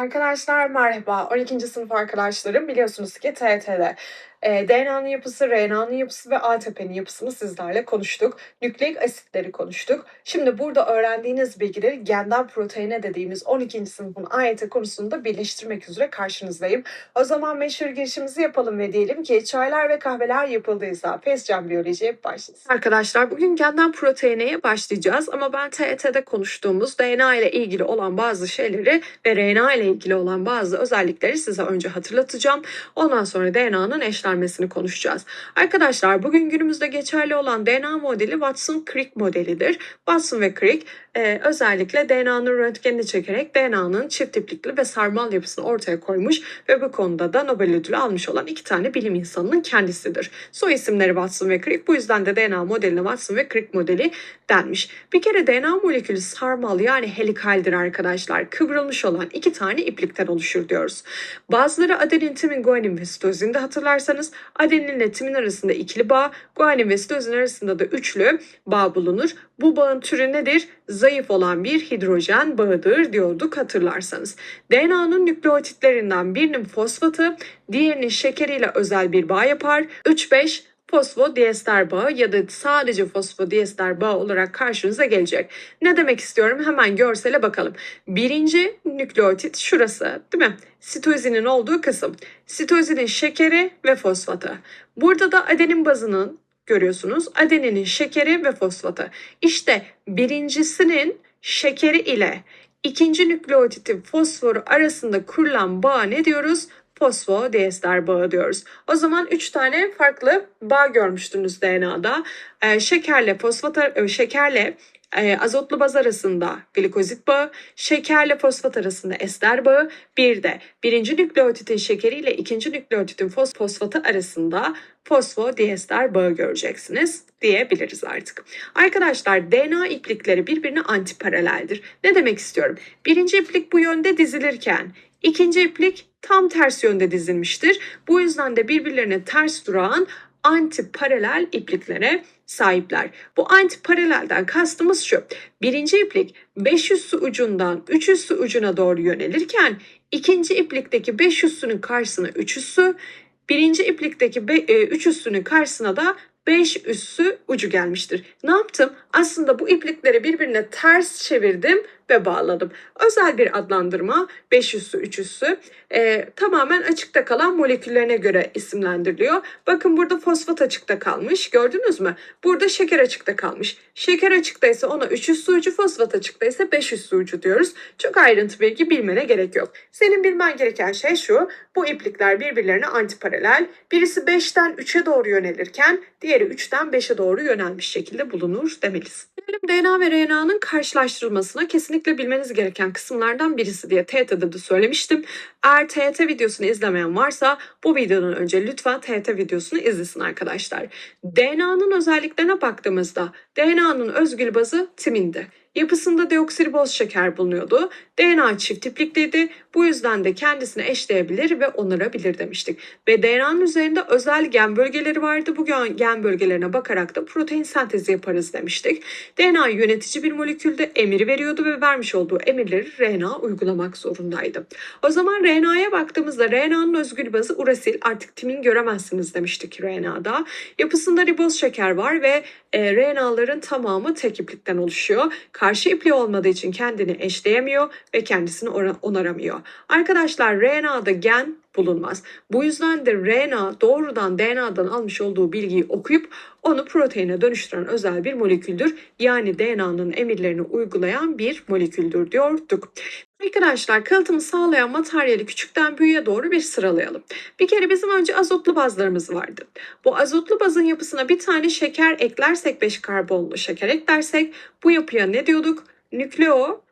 Arkadaşlar merhaba. 12. sınıf arkadaşlarım biliyorsunuz ki TYT'de e, DNA'nın yapısı, RNA'nın yapısı ve ATP'nin yapısını sizlerle konuştuk. Nükleik asitleri konuştuk. Şimdi burada öğrendiğiniz bilgileri genden proteine dediğimiz 12. sınıfın AYT konusunda birleştirmek üzere karşınızdayım. O zaman meşhur girişimizi yapalım ve diyelim ki çaylar ve kahveler yapıldıysa Fescan Biyoloji'ye başlasın. Arkadaşlar bugün genden proteineye başlayacağız ama ben TYT'de konuştuğumuz DNA ile ilgili olan bazı şeyleri ve RNA ile ilgili olan bazı özellikleri size önce hatırlatacağım. Ondan sonra DNA'nın eşlenmesini konuşacağız. Arkadaşlar bugün günümüzde geçerli olan DNA modeli Watson-Crick modelidir. Watson ve Crick e, özellikle DNA'nın röntgenini çekerek DNA'nın çift tiplikli ve sarmal yapısını ortaya koymuş ve bu konuda da Nobel ödülü almış olan iki tane bilim insanının kendisidir. Soy isimleri Watson ve Crick bu yüzden de DNA modeline Watson ve Crick modeli denmiş. Bir kere DNA molekülü sarmal yani helikaldir arkadaşlar. Kıvrılmış olan iki tane iplikten oluşur diyoruz. Bazıları adenin, timin, guanin ve sitozin de hatırlarsanız adenin ile timin arasında ikili bağ, guanin ve sitozin arasında da üçlü bağ bulunur. Bu bağın türü nedir? Zayıf olan bir hidrojen bağıdır diyorduk hatırlarsanız. DNA'nın nükleotitlerinden birinin fosfatı, diğerinin şekeriyle özel bir bağ yapar. 3-5 fosfodiester bağı ya da sadece fosfodiester bağı olarak karşınıza gelecek. Ne demek istiyorum? Hemen görsele bakalım. Birinci nükleotit şurası değil mi? Sitozinin olduğu kısım. Sitozinin şekeri ve fosfatı. Burada da adenin bazının görüyorsunuz. Adeninin şekeri ve fosfatı. İşte birincisinin şekeri ile ikinci nükleotitin fosforu arasında kurulan bağ ne diyoruz? fosfodiester bağı diyoruz. O zaman 3 tane farklı bağ görmüştünüz DNA'da. Ee, şekerle fosfat e, şekerle e, azotlu baz arasında glikozit bağı, şekerle fosfat arasında ester bağı, bir de birinci nükleotitin şekeriyle ikinci nükleotitin fos fosfatı arasında fosfodiester bağı göreceksiniz diyebiliriz artık. Arkadaşlar DNA iplikleri birbirine antiparaleldir. Ne demek istiyorum? Birinci iplik bu yönde dizilirken ikinci iplik tam ters yönde dizilmiştir. Bu yüzden de birbirlerine ters duran antiparalel ipliklere sahipler. Bu antiparalelden kastımız şu. Birinci iplik 5 üssü ucundan 3 üssü ucuna doğru yönelirken ikinci iplikteki 5 üssünün karşısına 3 üssü, birinci iplikteki 3 e, üssünün karşısına da 5 üssü ucu gelmiştir. Ne yaptım? Aslında bu iplikleri birbirine ters çevirdim ve bağladım. Özel bir adlandırma 5 üssü 3 üssü e, tamamen açıkta kalan moleküllerine göre isimlendiriliyor. Bakın burada fosfat açıkta kalmış gördünüz mü? Burada şeker açıkta kalmış. Şeker açıktaysa ona 3 üssü ucu fosfat açıktaysa 5 üssü ucu diyoruz. Çok ayrıntı bilgi bilmene gerek yok. Senin bilmen gereken şey şu bu iplikler birbirlerine antiparalel. Birisi 5'ten 3'e doğru yönelirken diğeri 3'ten 5'e doğru yönelmiş şekilde bulunur demelisin. DNA ve RNA'nın karşılaştırılmasına kesinlikle bilmeniz gereken kısımlardan birisi diye TYT'de de söylemiştim. Eğer TYT videosunu izlemeyen varsa bu videodan önce lütfen TYT videosunu izlesin arkadaşlar. DNA'nın özelliklerine baktığımızda DNA'nın özgül bazı timindi. Yapısında deoksiriboz şeker bulunuyordu. DNA çift tiplikliydi. Bu yüzden de kendisini eşleyebilir ve onarabilir demiştik. Ve DNA'nın üzerinde özel gen bölgeleri vardı. Bu gen bölgelerine bakarak da protein sentezi yaparız demiştik. DNA yönetici bir molekülde emir veriyordu ve vermiş olduğu emirleri RNA uygulamak zorundaydı. O zaman RNA'ya baktığımızda RNA'nın özgül bazı urasil artık timin göremezsiniz demiştik RNA'da. Yapısında riboz şeker var ve e, RNA'ların tamamı tek iplikten oluşuyor. Karşı ipliği olmadığı için kendini eşleyemiyor ve kendisini onaramıyor. Arkadaşlar RNA'da gen bulunmaz. Bu yüzden de RNA doğrudan DNA'dan almış olduğu bilgiyi okuyup onu proteine dönüştüren özel bir moleküldür. Yani DNA'nın emirlerini uygulayan bir moleküldür diyorduk. Arkadaşlar kalıtımı sağlayan materyali küçükten büyüğe doğru bir sıralayalım. Bir kere bizim önce azotlu bazlarımız vardı. Bu azotlu bazın yapısına bir tane şeker eklersek 5 karbonlu şeker eklersek bu yapıya ne diyorduk? Nükleo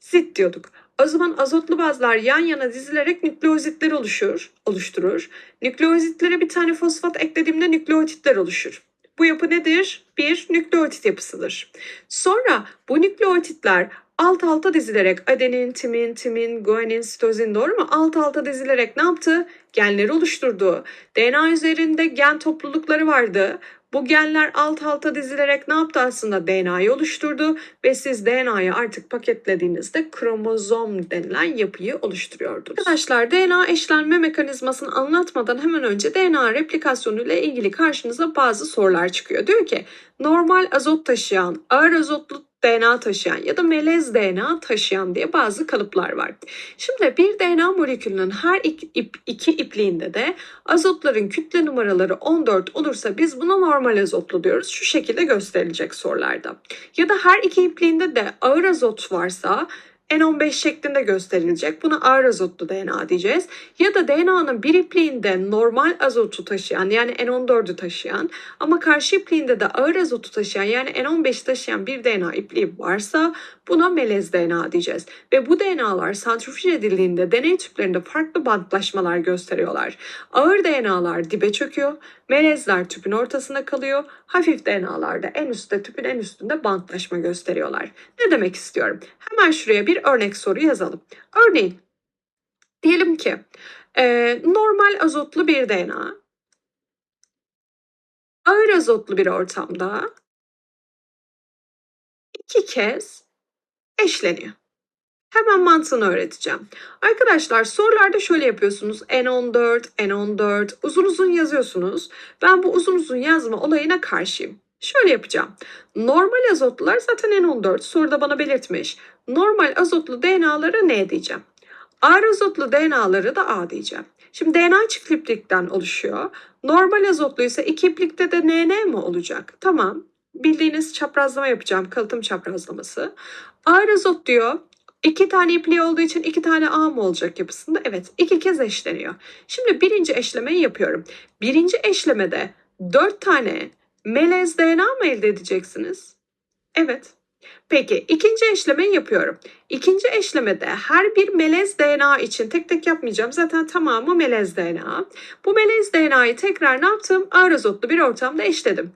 zit diyorduk. O zaman azotlu bazlar yan yana dizilerek nükleozitler oluşur, oluşturur. Nükleozitlere bir tane fosfat eklediğimde nükleotitler oluşur. Bu yapı nedir? Bir nükleotit yapısıdır. Sonra bu nükleotitler alt alta dizilerek adenin, timin, timin, guanin, sitozin doğru mu? Alt alta dizilerek ne yaptı? Genleri oluşturdu. DNA üzerinde gen toplulukları vardı. Bu genler alt alta dizilerek ne yaptı aslında DNA'yı oluşturdu ve siz DNA'yı artık paketlediğinizde kromozom denilen yapıyı oluşturuyordunuz. Arkadaşlar DNA eşlenme mekanizmasını anlatmadan hemen önce DNA replikasyonu ile ilgili karşınıza bazı sorular çıkıyor. Diyor ki normal azot taşıyan, ağır azotlu DNA taşıyan ya da melez DNA taşıyan diye bazı kalıplar var. Şimdi bir DNA molekülünün her iki, ip, iki ipliğinde de azotların kütle numaraları 14 olursa biz buna normal azotlu diyoruz. Şu şekilde gösterilecek sorularda. Ya da her iki ipliğinde de ağır azot varsa N15 şeklinde gösterilecek. Buna ağır azotlu DNA diyeceğiz. Ya da DNA'nın bir ipliğinde normal azotu taşıyan yani N14'ü taşıyan ama karşı ipliğinde de ağır azotu taşıyan yani N15 taşıyan bir DNA ipliği varsa buna melez DNA diyeceğiz. Ve bu DNA'lar santrifüj edildiğinde deney tüplerinde farklı bantlaşmalar gösteriyorlar. Ağır DNA'lar dibe çöküyor, melezler tüpün ortasında kalıyor, hafif DNA'lar da en üstte tüpün en üstünde bantlaşma gösteriyorlar. Ne demek istiyorum? Hemen şuraya bir örnek soru yazalım. Örneğin diyelim ki e, normal azotlu bir DNA ağır azotlu bir ortamda iki kez eşleniyor. Hemen mantığını öğreteceğim. Arkadaşlar sorularda şöyle yapıyorsunuz. N14, N14 uzun uzun yazıyorsunuz. Ben bu uzun uzun yazma olayına karşıyım. Şöyle yapacağım. Normal azotlular zaten N14 soruda bana belirtmiş. Normal azotlu DNA'lara ne diyeceğim? Ağır azotlu DNA'ları da A diyeceğim. Şimdi DNA çift oluşuyor. Normal azotlu ise iki de NN mi olacak? Tamam. Bildiğiniz çaprazlama yapacağım. Kalıtım çaprazlaması. Ağır azot diyor. İki tane ipliği olduğu için iki tane A mı olacak yapısında? Evet. iki kez eşleniyor. Şimdi birinci eşlemeyi yapıyorum. Birinci eşlemede dört tane melez DNA mı elde edeceksiniz? Evet. Peki ikinci eşlemeyi yapıyorum. İkinci eşlemede her bir melez DNA için tek tek yapmayacağım. Zaten tamamı melez DNA. Bu melez DNA'yı tekrar ne yaptım? Ağır azotlu bir ortamda eşledim.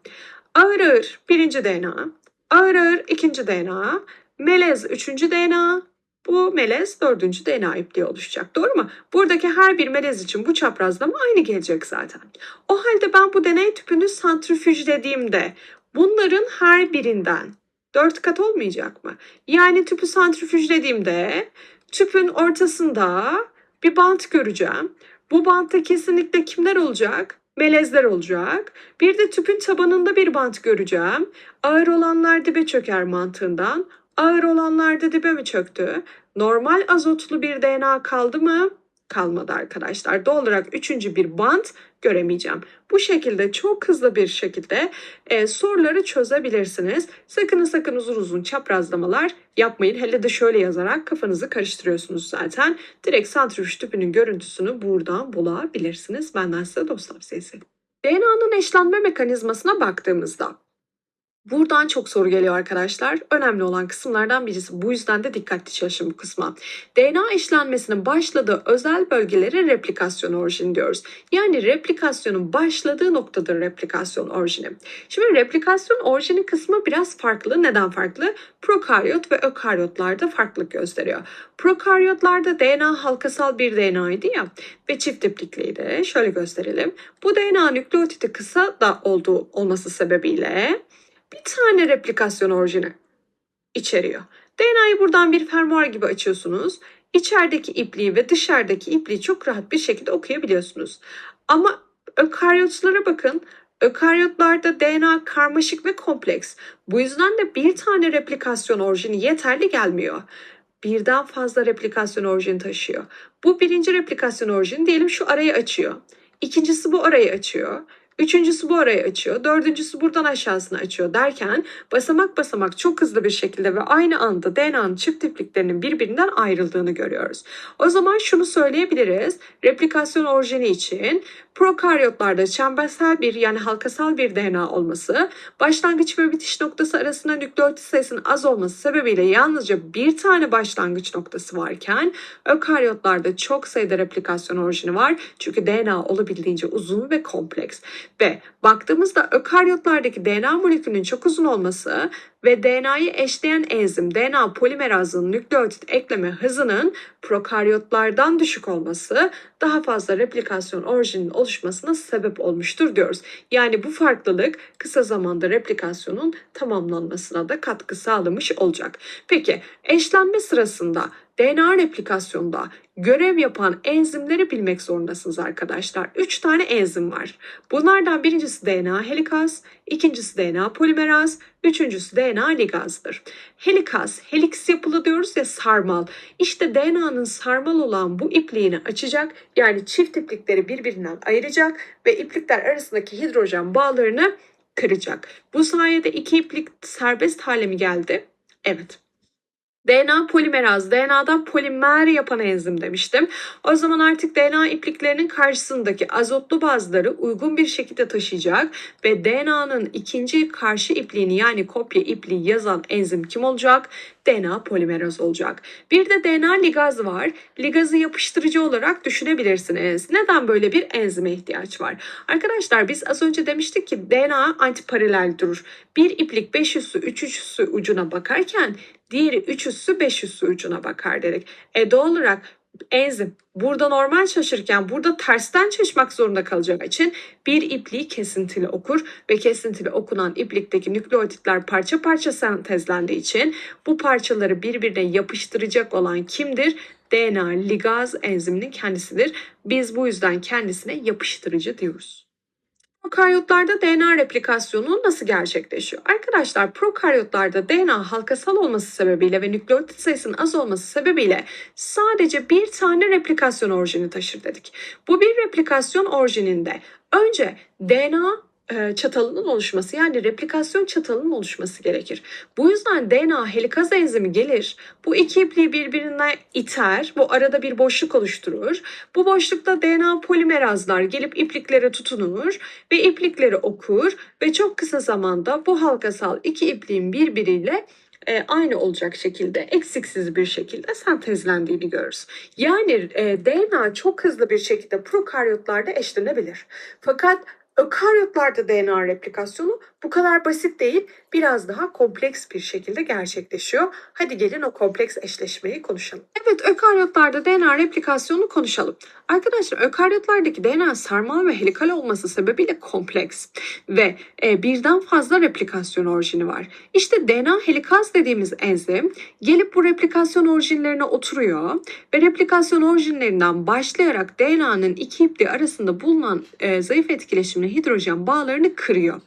Ağır ağır birinci DNA, ağır ağır ikinci DNA, melez üçüncü DNA, bu melez dördüncü DNA ipliği oluşacak. Doğru mu? Buradaki her bir melez için bu çaprazlama aynı gelecek zaten. O halde ben bu deney tüpünü santrifüjlediğimde bunların her birinden 4 kat olmayacak mı? Yani tüpü santrifüjlediğimde tüpün ortasında bir bant göreceğim. Bu bantta kesinlikle kimler olacak? Melezler olacak. Bir de tüpün tabanında bir bant göreceğim. Ağır olanlar dibe çöker mantığından. Ağır olanlar da dibe mi çöktü? Normal azotlu bir DNA kaldı mı? Kalmadı arkadaşlar. Doğal olarak üçüncü bir bant göremeyeceğim. Bu şekilde çok hızlı bir şekilde e, soruları çözebilirsiniz. Sakın sakın uzun uzun çaprazlamalar yapmayın. Hele de şöyle yazarak kafanızı karıştırıyorsunuz zaten. Direkt santrifüj tüpünün görüntüsünü buradan bulabilirsiniz. Benden size dost tavsiyesi. DNA'nın eşlenme mekanizmasına baktığımızda Buradan çok soru geliyor arkadaşlar. Önemli olan kısımlardan birisi. Bu yüzden de dikkatli çalışın bu kısma. DNA eşlenmesinin başladığı özel bölgelere replikasyon orijini diyoruz. Yani replikasyonun başladığı noktadır replikasyon orijini. Şimdi replikasyon orijini kısmı biraz farklı. Neden farklı? Prokaryot ve ökaryotlarda farklılık gösteriyor. Prokaryotlarda DNA halkasal bir DNA'ydı ya ve çift iplikliydi. Şöyle gösterelim. Bu DNA nükleotidi kısa da olduğu olması sebebiyle bir tane replikasyon orijini içeriyor. DNA'yı buradan bir fermuar gibi açıyorsunuz. İçerideki ipliği ve dışarıdaki ipliği çok rahat bir şekilde okuyabiliyorsunuz. Ama ökaryotlara bakın. Ökaryotlarda DNA karmaşık ve kompleks. Bu yüzden de bir tane replikasyon orijini yeterli gelmiyor. Birden fazla replikasyon orijini taşıyor. Bu birinci replikasyon orijini diyelim şu arayı açıyor. İkincisi bu arayı açıyor. Üçüncüsü bu arayı açıyor. Dördüncüsü buradan aşağısını açıyor derken basamak basamak çok hızlı bir şekilde ve aynı anda DNA'nın çift tipliklerinin birbirinden ayrıldığını görüyoruz. O zaman şunu söyleyebiliriz. Replikasyon orijini için prokaryotlarda çembersel bir yani halkasal bir DNA olması, başlangıç ve bitiş noktası arasında nükleotit sayısının az olması sebebiyle yalnızca bir tane başlangıç noktası varken ökaryotlarda çok sayıda replikasyon orijini var. Çünkü DNA olabildiğince uzun ve kompleks. Ve baktığımızda ökaryotlardaki DNA molekülünün çok uzun olması ve DNA'yı eşleyen enzim DNA polimerazının nükleotit ekleme hızının prokaryotlardan düşük olması daha fazla replikasyon orijinin oluşmasına sebep olmuştur diyoruz. Yani bu farklılık kısa zamanda replikasyonun tamamlanmasına da katkı sağlamış olacak. Peki eşlenme sırasında DNA replikasyonda görev yapan enzimleri bilmek zorundasınız arkadaşlar. 3 tane enzim var. Bunlardan birincisi DNA helikaz, ikincisi DNA polimeraz, üçüncüsü DNA ligazdır. Helikaz, heliks yapılı diyoruz ya sarmal. İşte DNA'nın sarmal olan bu ipliğini açacak. Yani çift iplikleri birbirinden ayıracak ve iplikler arasındaki hidrojen bağlarını kıracak. Bu sayede iki iplik serbest hale mi geldi? Evet. DNA polimeraz, DNA'dan polimer yapan enzim demiştim. O zaman artık DNA ipliklerinin karşısındaki azotlu bazları uygun bir şekilde taşıyacak ve DNA'nın ikinci karşı ipliğini yani kopya ipliği yazan enzim kim olacak? DNA polimeraz olacak. Bir de DNA ligaz var. Ligazı yapıştırıcı olarak düşünebilirsiniz. Neden böyle bir enzime ihtiyaç var? Arkadaşlar biz az önce demiştik ki DNA antiparalel durur. Bir iplik 5 üssü 3 üssü ucuna bakarken diğeri 3 üssü 5 üssü ucuna bakar dedik. E doğal olarak enzim burada normal çalışırken burada tersten çalışmak zorunda kalacak için bir ipliği kesintili okur ve kesintili okunan iplikteki nükleotitler parça parça sentezlendiği için bu parçaları birbirine yapıştıracak olan kimdir? DNA ligaz enziminin kendisidir. Biz bu yüzden kendisine yapıştırıcı diyoruz. Prokaryotlarda DNA replikasyonu nasıl gerçekleşiyor? Arkadaşlar prokaryotlarda DNA halkasal olması sebebiyle ve nükleotit sayısının az olması sebebiyle sadece bir tane replikasyon orijini taşır dedik. Bu bir replikasyon orijininde önce DNA çatalının oluşması yani replikasyon çatalının oluşması gerekir. Bu yüzden DNA helikaz enzimi gelir. Bu iki ipliği birbirine iter. Bu arada bir boşluk oluşturur. Bu boşlukta DNA polimerazlar gelip ipliklere tutunur ve iplikleri okur ve çok kısa zamanda bu halkasal iki ipliğin birbiriyle e, aynı olacak şekilde eksiksiz bir şekilde sentezlendiğini görürüz. Yani e, DNA çok hızlı bir şekilde prokaryotlarda eşlenebilir. Fakat Ökaryotlarda DNA replikasyonu bu kadar basit değil, biraz daha kompleks bir şekilde gerçekleşiyor. Hadi gelin o kompleks eşleşmeyi konuşalım. Evet, ökaryotlarda DNA replikasyonu konuşalım. Arkadaşlar ökaryotlardaki DNA sarmal ve helikal olması sebebiyle kompleks ve e, birden fazla replikasyon orijini var. İşte DNA helikaz dediğimiz enzim gelip bu replikasyon orijinlerine oturuyor ve replikasyon orijinlerinden başlayarak DNA'nın iki ipliği arasında bulunan e, zayıf etkileşimli hidrojen bağlarını kırıyor.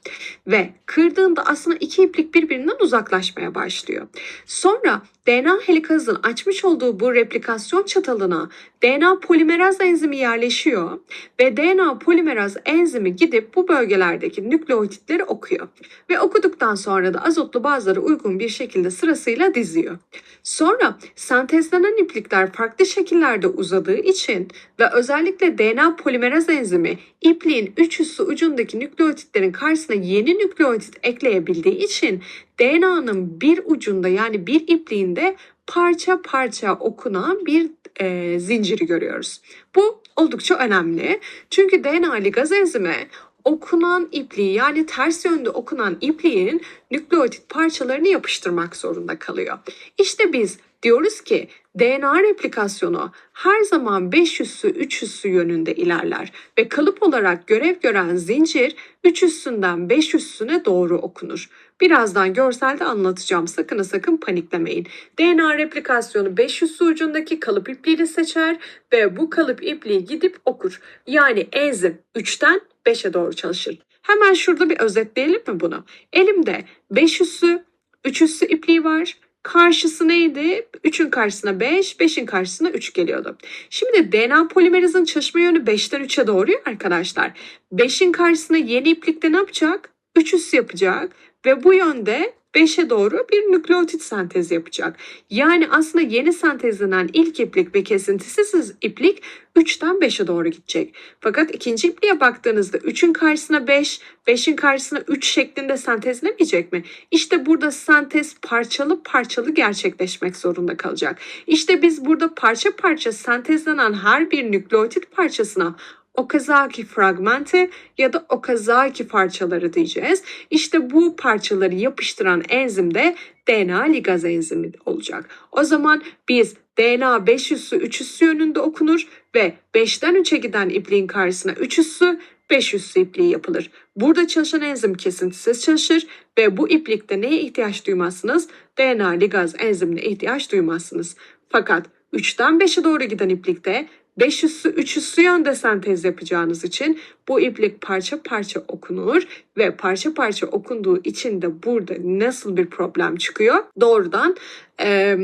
Ve kırdığında aslında iki iplik birbirinden uzaklaşmaya başlıyor. Sonra DNA helikazın açmış olduğu bu replikasyon çatalına DNA polimeraz enzimi yerleşiyor ve DNA polimeraz enzimi gidip bu bölgelerdeki nükleotitleri okuyor. Ve okuduktan sonra da azotlu bazıları uygun bir şekilde sırasıyla diziyor. Sonra sentezlenen iplikler farklı şekillerde uzadığı için ve özellikle DNA polimeraz enzimi ipliğin üç üssü ucundaki nükleotitlerin karşısına yeni nükleotit ekleyebildiği için DNA'nın bir ucunda yani bir ipliğinde parça parça okunan bir e, zinciri görüyoruz. Bu oldukça önemli. Çünkü DNA ligaz enzimi okunan ipliği yani ters yönde okunan ipliğin nükleotit parçalarını yapıştırmak zorunda kalıyor. İşte biz diyoruz ki DNA replikasyonu her zaman 5 üssü 3 üssü yönünde ilerler ve kalıp olarak görev gören zincir 3 üssünden 5 üssüne doğru okunur. Birazdan görselde anlatacağım sakın sakın paniklemeyin. DNA replikasyonu 5 üssü ucundaki kalıp ipliğini seçer ve bu kalıp ipliği gidip okur. Yani enzim 3'ten 5'e doğru çalışır. Hemen şurada bir özetleyelim mi bunu? Elimde 5 üssü, 3 üssü ipliği var. Karşısı neydi? 3'ün karşısına 5, 5'in karşısına 3 geliyordu. Şimdi DNA polimerazın çalışma yönü 5'ten 3'e doğru ya arkadaşlar. 5'in karşısına yeni iplikte ne yapacak? 3 üssü yapacak ve bu yönde 5'e doğru bir nükleotit sentezi yapacak. Yani aslında yeni sentezlenen ilk iplik ve kesintisiz iplik 3'ten 5'e doğru gidecek. Fakat ikinci ipliğe baktığınızda 3'ün karşısına 5, 5'in karşısına 3 şeklinde sentezlemeyecek mi? İşte burada sentez parçalı parçalı gerçekleşmek zorunda kalacak. İşte biz burada parça parça sentezlenen her bir nükleotit parçasına Okazaki fragmenti ya da Okazaki parçaları diyeceğiz. İşte bu parçaları yapıştıran enzim de DNA ligaz enzimi olacak. O zaman biz DNA 5 üssü 3 üssü yönünde okunur ve 5'ten 3'e giden ipliğin karşısına 3 üssü 5 üssü ipliği yapılır. Burada çalışan enzim kesintisiz çalışır ve bu iplikte neye ihtiyaç duymazsınız? DNA ligaz enzimine ihtiyaç duymazsınız. Fakat 3'ten 5'e doğru giden iplikte 5 üssü 3 üssü yönde sentez yapacağınız için bu iplik parça parça okunur ve parça parça okunduğu için de burada nasıl bir problem çıkıyor? Doğrudan e,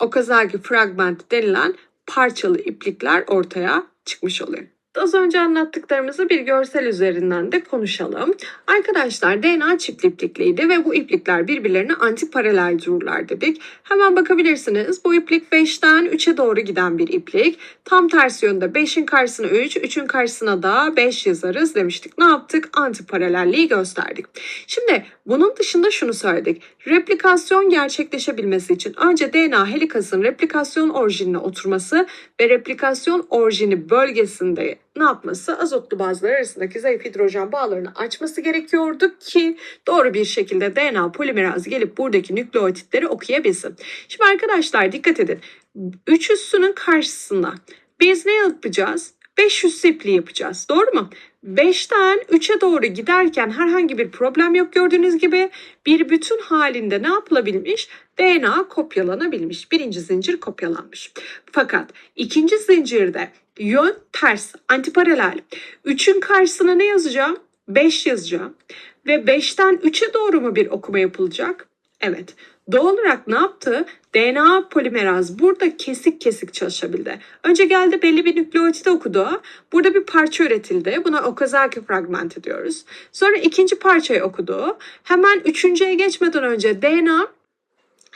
Okazaki fragment denilen parçalı iplikler ortaya çıkmış oluyor. Az önce anlattıklarımızı bir görsel üzerinden de konuşalım. Arkadaşlar DNA çift iplikliydi ve bu iplikler birbirlerine antiparalel dururlar dedik. Hemen bakabilirsiniz. Bu iplik 5'ten 3'e doğru giden bir iplik. Tam tersi yönde 5'in karşısına 3, 3'ün karşısına da 5 yazarız demiştik. Ne yaptık? Antiparalelliği gösterdik. Şimdi bunun dışında şunu söyledik. Replikasyon gerçekleşebilmesi için önce DNA helikasın replikasyon orijinine oturması ve replikasyon orijini bölgesinde ne yapması? Azotlu bazlar arasındaki zayıf hidrojen bağlarını açması gerekiyordu ki doğru bir şekilde DNA polimeraz gelip buradaki nükleotitleri okuyabilsin. Şimdi arkadaşlar dikkat edin. 3 üssünün karşısında biz ne yapacağız? 500 ipliği yapacağız. Doğru mu? 5'ten 3'e doğru giderken herhangi bir problem yok gördüğünüz gibi bir bütün halinde ne yapılabilmiş? DNA kopyalanabilmiş. Birinci zincir kopyalanmış. Fakat ikinci zincirde yön ters, antiparalel. 3'ün karşısına ne yazacağım? 5 yazacağım. Ve 5'ten 3'e doğru mu bir okuma yapılacak? Evet. Doğal olarak ne yaptı? DNA polimeraz burada kesik kesik çalışabildi. Önce geldi belli bir nükleotidi okudu. Burada bir parça üretildi. Buna Okazaki fragmenti diyoruz. Sonra ikinci parçayı okudu. Hemen üçüncüye geçmeden önce DNA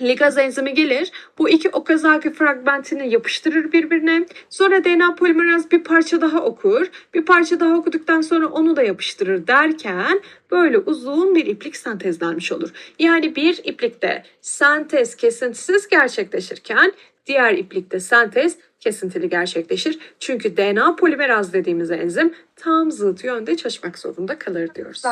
ligaz enzimi gelir. Bu iki Okazaki fragmentini yapıştırır birbirine. Sonra DNA polimeraz bir parça daha okur. Bir parça daha okuduktan sonra onu da yapıştırır derken böyle uzun bir iplik sentezlenmiş olur. Yani bir iplikte sentez kesintisiz gerçekleşirken diğer iplikte sentez kesintili gerçekleşir. Çünkü DNA polimeraz dediğimiz enzim tam zıt yönde çalışmak zorunda kalır diyoruz.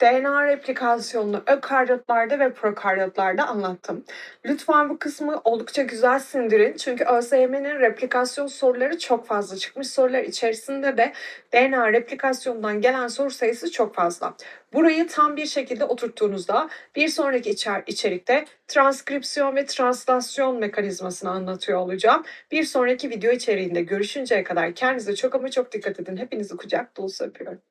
DNA replikasyonunu ökaryotlarda ve prokaryotlarda anlattım. Lütfen bu kısmı oldukça güzel sindirin. Çünkü ÖSYM'nin replikasyon soruları çok fazla çıkmış. Sorular içerisinde de DNA replikasyonundan gelen soru sayısı çok fazla. Burayı tam bir şekilde oturttuğunuzda bir sonraki içer içerikte transkripsiyon ve translasyon mekanizmasını anlatıyor olacağım. Bir sonraki video içeriğinde görüşünceye kadar kendinize çok ama çok dikkat edin. Hepinizi kucak dolusu öpüyorum.